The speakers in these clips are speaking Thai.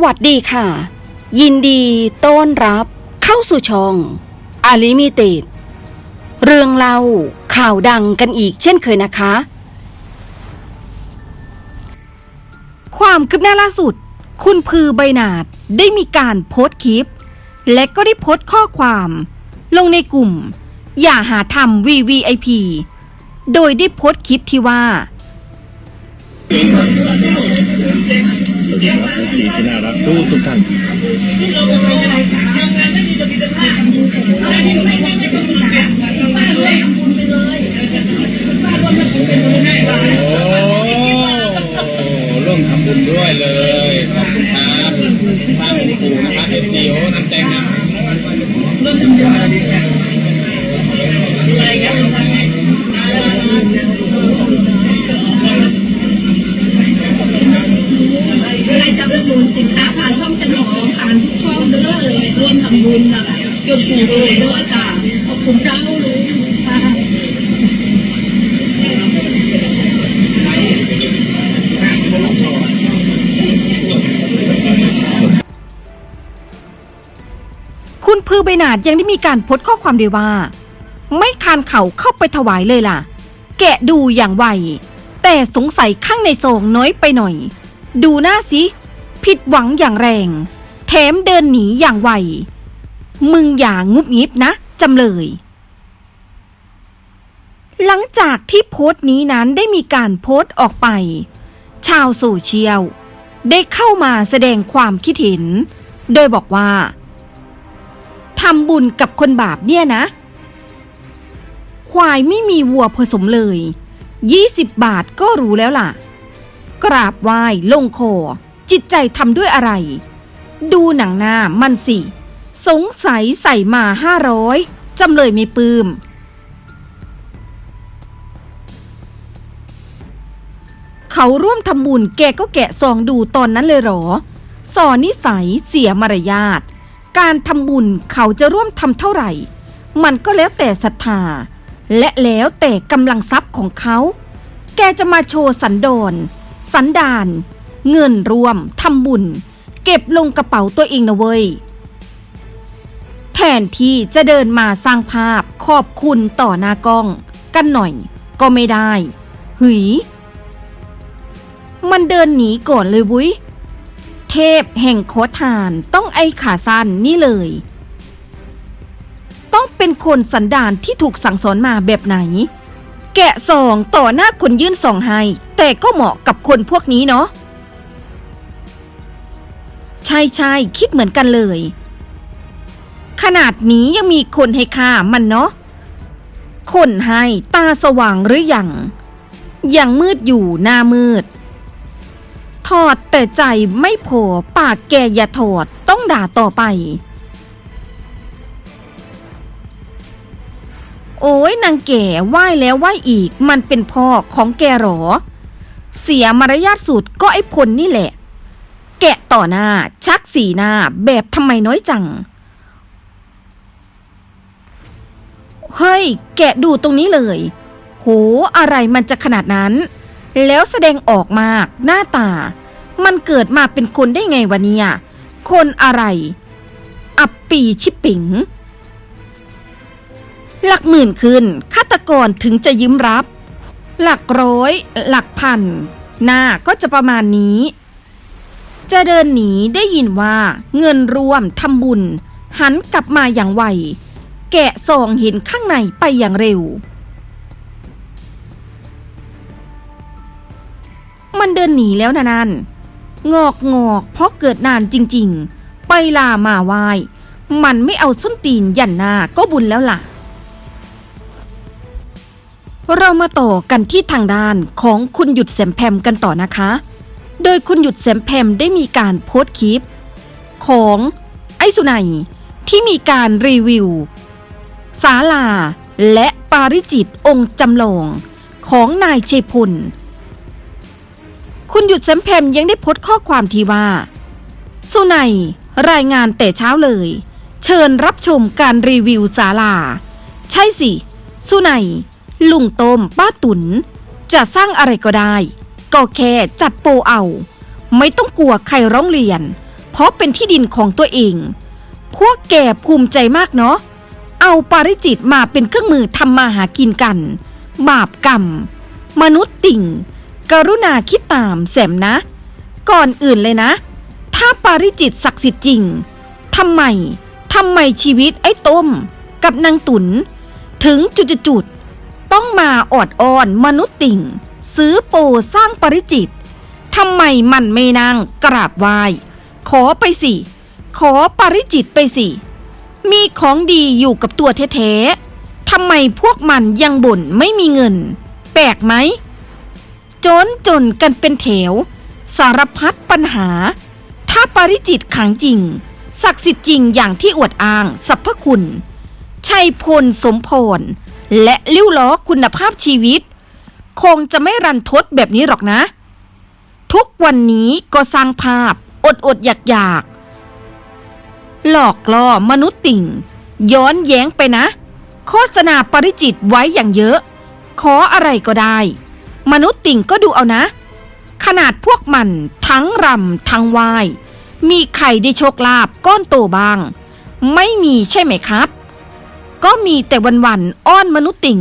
สวัสดีค่ะ ยินดีต้อนรับเข้าสู่ช่องอาลิมิเต็ดเรื่องเล่าข่าวดังกันอีกเช่นเคยนะคะ ความคืบหน้าล่าสุด คุณพือใบนาดได้มีการโพสต์คลิป และก็ได้โพสต์ข้อความ ลงในกลุ่ม อย่าหาทำ VVIP โดยได้โพสต์คลิปที่ว่า ดีครับดีที่น่ารักทุกทุกท่านโอ้ร่วมทำบุญด้วยเลยขอบคุณครับท่านหลวงปู่นะครับเอฟซีโอ้น้ำแดงนะใครจะไปหนุนสินค้าผ่านช่องเป็นหอผ่านทุกช่องเด้อร่วมทำบุญกับจนปู่เลยเด้อจ้าขอบคุณเจ้าเลยค่ะคุณพือใบหนาดยังได้มีการพสต์ข้อความด้วยว่า ไม่คานเข่าเข้าไปถวายเลยล่ะ แกะดูอย่างไวแต่สงสัยข้างในซองน้อยไปหน่อย ดูหน้าสิ ผิดหวังอย่างแรง แถมเดินหนีอย่างไว มึงอย่างงุบงิบนะจำเลย หลังจากที่โพสต์นี้นั้นได้มีการโพสต์ออกไป ชาวโซเชียลได้เข้ามาแสดงความคิดเห็น โดยบอกว่าทำบุญกับคนบาปเนี่ยนะ ควายไม่มีวัวผสมเลย 20 บาทก็รู้แล้วล่ะ กราบไหว้ลงคอ จิตใจทำด้วยอะไร ดูหนังหน้ามันสิ สงสัยใส่มา500จำเลยไม่ปืมเขาร่วมทำบุญแกก็แกะซองดูตอนนั้นเลยหรอ สอนนิสัยเสียมารยาท การทำบุญเขาจะร่วมทำเท่าไหร่ มันก็แล้วแต่ศรัทธา และแล้วแต่กำลังทรัพย์ของเขา แกจะมาโชว์สันดอนสันดาน เงินรวมทำบุญ เก็บลงกระเป๋าตัวเองนะเว้ย แทนที่จะเดินมาสร้างภาพขอบคุณต่อหน้ากล้อง กันหน่อยก็ไม่ได้หืยมันเดินหนีก่อนเลยวุ้ย เทพแห่งโคทานต้องไอขาสั้นนี่เลย ต้องเป็นคนสันดานที่ถูกสั่งสอนมาแบบไหน แกะซองต่อหน้าคนยื่นซองให้ แต่ก็เหมาะกับคนพวกนี้เนาะ ใช่ใช่คิดเหมือนกันเลย ขนาดนี้ยังมีคนให้ค่ามันเนาะคนให้ตาสว่างหรืออยังยังมืดอยู่หน้ามืด ถอดแต่ใจไม่พอปากแกอย่าถอดต้องด่าต่อไป โอ้ยนางแก่ไหว้แล้วไหว้อีกมันเป็นพ่อของแกหรอ เสียมารยาทสุดก็ไอ้พลนี่แหละ แกะต่อหน้า ชักสีหน้า แบบทำไมน้อยจัง เฮ้ย แกะดูตรงนี้เลย โห อะไรมันจะขนาดนั้น แล้วแสดงออกมาก หน้าตา มันเกิดมาเป็นคนได้ไงวะเนี่ย คนอะไร อับปีชิปปิง หลักหมื่นขึ้นฆาตกรถึงจะยิ้มรับ หลักร้อย หลักพัน หน้าก็จะประมาณนี้ จะเดินหนีได้ยินว่าเงินรวมทำบุญ หันกลับมาอย่างไว แกะซองเห็นข้างในไปอย่างเร็ว มันเดินหนีแล้วนะนันงอกงอกเพราะเกิดนานจริง ๆ ไปลามาไหวายมันไม่เอาส้นตีนยันหน้าก็บุญแล้วล่ะ เรามาต่อกันที่ทางด้านของคุณหยุดแสมแพมกันต่อนะคะ โดยคุณหยุดแสมแพมได้มีการโพสต์คลิป ของไอสุนัยที่มีการรีวิวศาลาและปาริจิตองค์จำลองของนายเชพลคุณหยุดแซมแพมยังได้โพสต์ข้อความที่ว่า สุไนรายงานแต่เช้าเลย เชิญรับชมการรีวิวศาลา ใช่สิ สุไนลุงโตมป้าตุน จะสร้างอะไรก็ได้ ก็แค่จัดโปเอา ไม่ต้องกลัวใครร้องเรียน เพราะเป็นที่ดินของตัวเอง พวกแกภูมิใจมากเนาะ เอาปาริจิตมาเป็นเครื่องมือทำมาหากินกัน บาปกรรม มนุษย์ติ่ง กรุณาคิดตามแสมนะ ก่อนอื่นเลยนะ ถ้าปาริจิตศักดิ์สิทธิ์จริงทำไม ทำไมชีวิตไอ้ต้ม กับนางตุน ถึงจุดๆ ต้องมาอดอ้อนมนุษย์ติ่ง ซื้อโปสร้างปริจิตทำไมมันไม่นั่งกราบไหว้ขอไปสิ ขอปริจิตไปสิ มีของดีอยู่กับตัวแท้ๆทำไมพวกมันยังบ่นไม่มีเงิน แปลกไหมจนจนกันเป็นแถว สารพัดปัญหา ถ้าปริจิตขังจริง ศักดิ์สิทธิ์จริงอย่างที่อวดอ้างสรรพคุณ ชัยพลสมพร และลิ้วล้อคุณภาพชีวิต คงจะไม่รันทดแบบนี้หรอกนะ ทุกวันนี้ก็สร้างภาพอดอดอยากอยากๆหลอกล่อมนุษย์ติ่ง ย้อนแย้งไปนะ โฆษณาปริจิตไว้อย่างเยอะ ขออะไรก็ได้ มนุษย์ติ่งก็ดูเอานะ ขนาดพวกมันทั้งรำทั้งวาย มีใครได้โชคลาภก้อนโตบ้าง ไม่มีใช่ไหมครับ ก็มีแต่วันๆอ้อนมนุษย์ติ่ง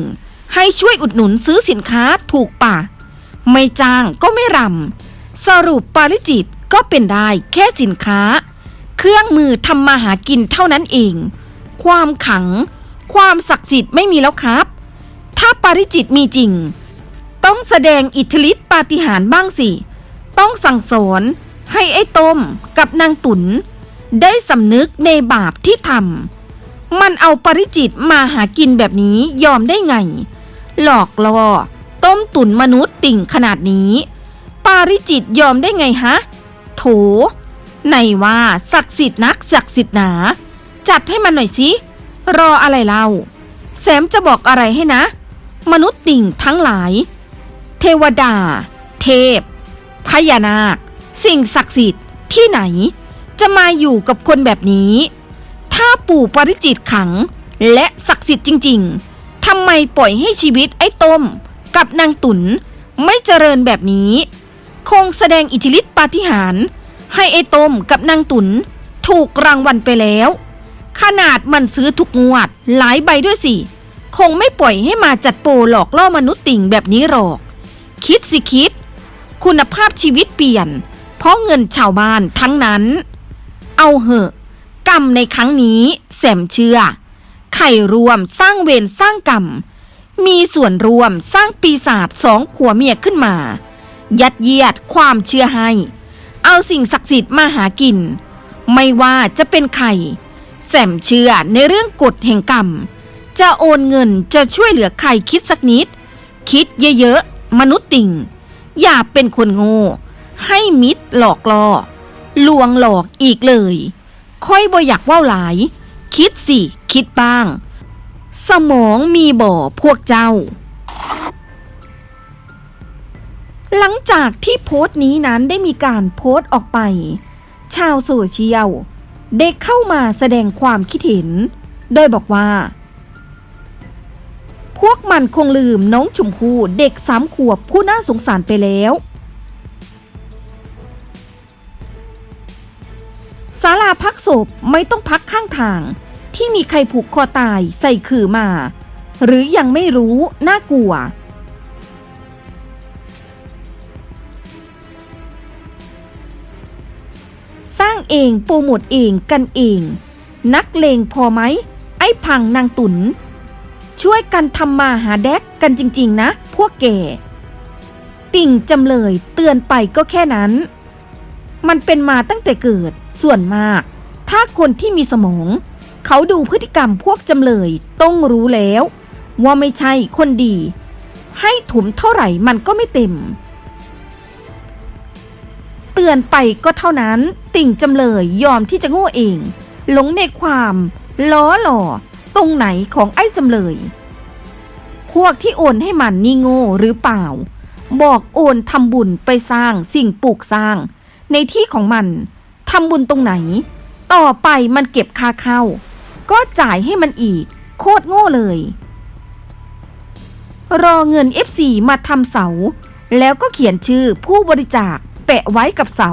ให้ช่วยอุดหนุนซื้อสินค้าถูกป่ะไม่จ้างก็ไม่รำสรุปปาริจิตก็เป็นได้แค่สินค้า เครื่องมือทำมาหากินเท่านั้นเอง ความขัง ความศักดิ์สิทธิ์ไม่มีแล้วครับ ถ้าปาริจิตมีจริง ต้องแสดงอิทธิฤทธิปาฏิหาริย์บ้างสิ ต้องสั่งสอนให้ไอ้ต้มกับนางตุน ได้สำนึกในบาปที่ทำ มันเอาปริจิตมาหากินแบบนี้ยอมได้ไง หลอกล่อต้มตุนมนุษย์ติ่งขนาดนี้ ปาริจิตยอมได้ไงฮะ โถไหนว่าศักดิ์สิทธิ์นักศักดิ์สิทธิ์หนา จัดให้มันหน่อยสิรออะไรเล่าแสมจะบอกอะไรให้นะ มนุษย์ติ่งทั้งหลาย เทวดา เทพพญานาค สิ่งศักดิ์สิทธิ์ที่ไหน จะมาอยู่กับคนแบบนี้ ปู่ปริจิตขัง และศักดิ์สิทธิ์จริง ๆทำไมปล่อยให้ชีวิตไอ้ต้ม กับนางตุนไม่เจริญแบบนี้ คงแสดงอิทธิฤทธิปาฏิหาริย์ให้ไอ้ต้มกับนางตุนถูกรางวัลไปแล้ว ขนาดมันซื้อทุกงวดหลายใบด้วยสิ คงไม่ปล่อยให้มาจัดโปรหลอกล่อมนุษย์ติ่งแบบนี้หรอก คิดสิคิด คุณภาพชีวิตเปลี่ยน เพราะเงินชาวบ้านทั้งนั้น เอาเหอะ กรรมในครั้งนี้แสมเชื่อ ไข่รวมสร้างเวรสร้างกรรม มีส่วนรวมสร้างปีศาจสองผัวเมียขึ้นมา ยัดเยียดความเชื่อให้ เอาสิ่งศักดิ์สิทธิ์มาหากิน ไม่ว่าจะเป็นใครแสมเชื่อในเรื่องกฎแห่งกรรม จะโอนเงินจะช่วยเหลือใครคิดสักนิด คิดเยอะๆ มนุษย์ติ่ง อย่าเป็นคนโง่ ให้มิตรหลอกล่อลวงหลอกอีกเลย ค่อยบ่อยากว่าวหลาย คิดสิ คิดบ้าง สมองมีบ่อพวกเจ้า หลังจากที่โพสต์นี้นั้นได้มีการโพสต์ออกไป ชาวโซเชียลได้เข้ามาแสดงความคิดเห็น โดยบอกว่า พวกมันคงลืมน้องชมพู่เด็กสามขวบผู้น่าสงสารไปแล้ว ศาลาพักศพไม่ต้องพักข้างทาง ที่มีใครผูกคอตายใส่ขื่อมา หรือยังไม่รู้น่ากลัว สร้างเองโปรโมทเองกันเอง นักเลงพอไหม ไอ้พังนางตุน ช่วยกันทำมาหาแดกกันจริง ๆ นะ พวกแกติ่งจำเลยเตือนไปก็แค่นั้น มันเป็นมาตั้งแต่เกิด ส่วนมาก ถ้าคนที่มีสมอง เขาดูพฤติกรรมพวกจำเลยต้องรู้แล้ว ว่าไม่ใช่คนดี ให้ถุมเท่าไหร่มันก็ไม่เต็ม เตือนไปก็เท่านั้นติ่งจำเลยยอมที่จะโง่เอง หลงในความล้อหล่อ ตรงไหนของไอ้จำเลย พวกที่โอนให้มันนี่โง่หรือเปล่า บอกโอนทำบุญไปสร้างสิ่งปลูกสร้าง ในที่ของมัน ทำบุญตรงไหน ต่อไปมันเก็บค่าเข้า ก็จ่ายให้มันอีก โคตรโง่เลย รอเงิน FC มาทำเสา แล้วก็เขียนชื่อผู้บริจาคแปะไว้กับเสา